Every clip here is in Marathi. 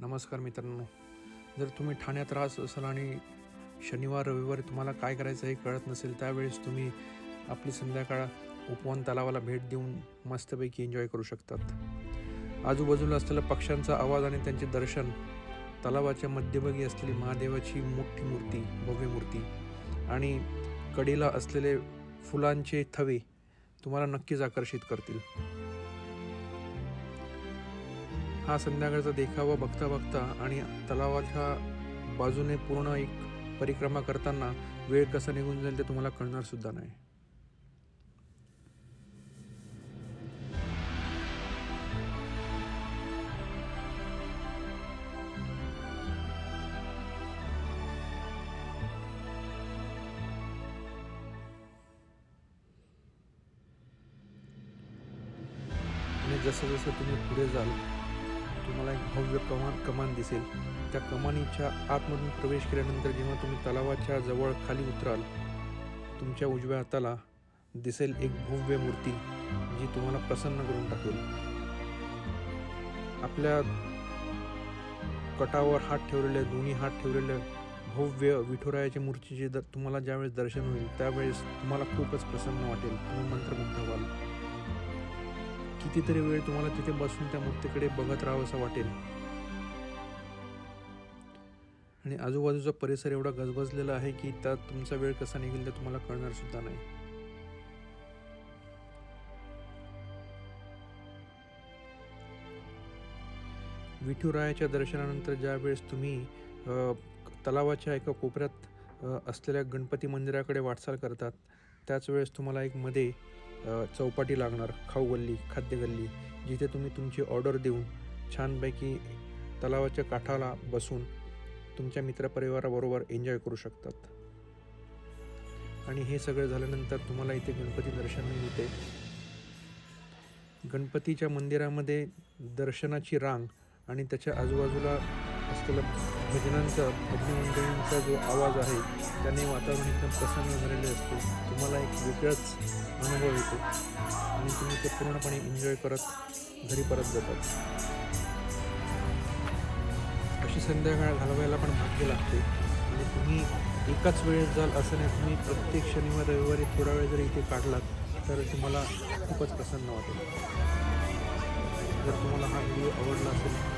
नमस्कार मित्रांनो. जर तुम्ही ठाण्यात राहत असाल आणि शनिवार रविवारी तुम्हाला काय करायचं हे कळत नसेल त्यावेळेस तुम्ही आपली संध्याकाळ उपवन तलावाला भेट देऊन मस्तपैकी एन्जॉय करू शकतात. आजूबाजूला असलेल्या पक्ष्यांचा आवाज आणि त्यांचे दर्शन तलावाच्या मध्यभागी असलेली महादेवाची मोठी मूर्ती भव्य मूर्ती आणि कडेला असलेले फुलांचे थवे तुम्हाला नक्कीच आकर्षित करतील. हा संध्याकाळचा देखावा बघता बघता आणि तलावाच्या बाजूने पूर्ण एक परिक्रमा करताना वेळ कसा निघून जाईल ते तुम्हाला कळणार सुद्धा नाही. आणि जसं जसं तुम्ही पुढे जाल तुम्हाला एक भव्य कमान कमान दिसेल. त्या कमानीच्या आतमधून प्रवेश केल्यानंतर जेव्हा तुम्ही तलावाच्या जवळ खाली उतराल तुमच्या उजव्या हाताला दिसेल एक भव्य मूर्ती जी तुम्हाला प्रसन्न करून टाकेल. आपल्या कटावर हात ठेवलेले दोन्ही हात ठेवलेले भव्य विठुरायाच्या मूर्तीचे दर तुम्हाला ज्यावेळेस दर्शन होईल त्यावेळेस तुम्हाला खूपच प्रसन्न वाटेल. तुम्ही मंत्रमुग्ध व्हाल. कितीतरी वेळ तुम्हाला तिथे बसून त्या मूर्तीकडे बघत राहावं असं वाटेल. आणि आजूबाजूचा परिसर एवढा गजबजलेला आहे की त्यात तुमचा वेळ कसा निघेल ते तुम्हाला कळणार सुद्धा नाही. विठुरायाच्या दर्शनानंतर ज्यावेळेस तुम्ही तलावाच्या एका कोपऱ्यात असलेल्या गणपती मंदिराकडे वाटचाल करतात त्याच वेळेस तुम्हाला एक मध्ये चौपाटी लागणार खाऊ गल्ली खाद्य गल्ली जिथे तुम्ही तुमची ऑर्डर देऊन छानपैकी तलावाच्या काठाला बसून तुमच्या मित्रपरिवाराबरोबर एन्जॉय करू शकतात. आणि हे सगळं झाल्यानंतर तुम्हाला इथे गणपती दर्शन मिळते. गणपतीच्या मंदिरामध्ये दर्शनाची रांग आणि त्याच्या आजूबाजूला असलेला भजनांचा भजनमंडळींचा जो आवाज आहे त्याने वातावरण एकदम प्रसन्न झालेले असते. तुम्हाला एक वेगळाच अनुभव येतो. आणि तुम्ही ते पूर्णपणे एन्जॉय करत घरी परत जातात. अशी संध्याकाळ घालवायला पण भाग्य लागते. आणि तुम्ही एकाच वेळेत जाल असं नाही. तुम्ही प्रत्येक शनिवार रविवारी थोडा वेळ जर इथे काढलात तर तुम्हाला खूपच प्रसन्न वाटेल. जर तुम्हाला हा व्हिडिओ आवडला असेल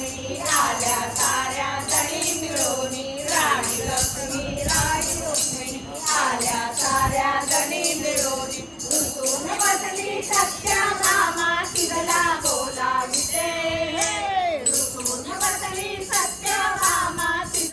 美丽大连